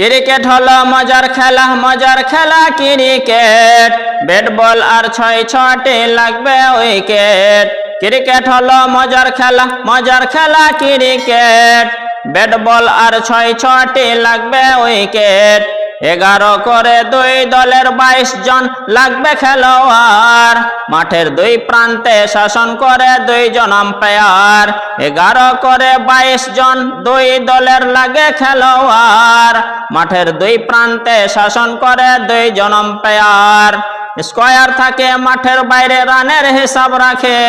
Cricket হলো মজার খেলা মজার খেলা ক্রিকেট। ব্যাট বল আর ছয় ছটি লাগবে উইকেট। ক্রিকেট হলো মজার খেলা মজার খেলা ক্রিকেট। ব্যাট বল আর ছয় ছটি লাগবে উইকেট। এগারো করে দুই দলের বাইশ জন লাগবে খেলোয়াড়। মাঠের দুই প্রান্তে শাসন করে দুই দুইজন আম্পায়ার এগারো করে বাইশ জন দুই দলের লাগে খেলোয়াড়। মাঠের দুই প্রান্তে শাসন করে দুই দুইজন আম্পায়ার স্কোয়ার থাকে মাঠের বাইরে, রানের হিসাব রাখে।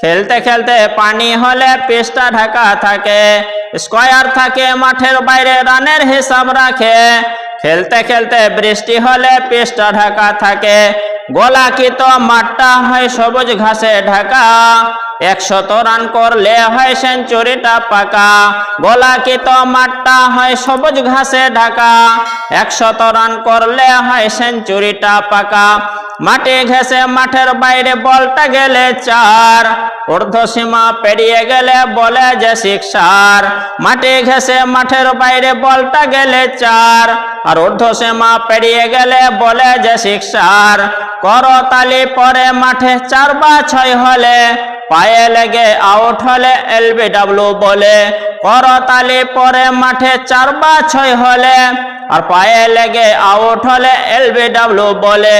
খেলতে খেলতে পানি হলে পিচটা ঢাকা থাকে। স্কোয়ার থাকে মাঠের বাইরে, রানের হিসাব রাখে। খেলতে খেলতে বৃষ্টি হলে পিচটা ঢাকা থাকে। গোলাকিত মাঠটা হয় সবুজ ঘাসে ঢাকা। একশত রান করলে হয় সেঞ্চুরিটা পাকা। গোলাকিত মাঠটা হয় সবুজ ঘাসে ঢাকা। একশত রান করলে হয় সেঞ্চুরিটা পাকা। মাটি ঘেসে মাঠের বাইরে বলটা গেলে চার। সীমা পেরিয়ে গেলে বলে যে শিক্ষার মাটি ঘেসে মাঠের বাইরে বলটা গেলে চার। আর সীমা পেরিয়ে গেলে বলে যে শিক্ষার করতালি পরে মাঠে চার বা ছয় হলে পায়ে লেগে আউট হলে এলবিডাব্লিউ বলে করতালি পরে মাঠে চার বা ছয় হলে। আর পায়ে লেগে আউট হলে এলবিডাব্লিউ বলে,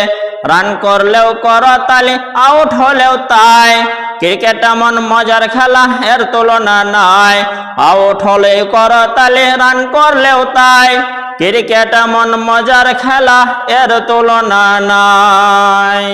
রান করলেও করতালি আউট হলেও তাই। ক্রিকেট এমন মজার খেলা, এর তুলনা নাই। আউট হলেও করতালি রান করলেও তাই। ক্রিকেট এমন মজার খেলা, এর তুলনা নাই।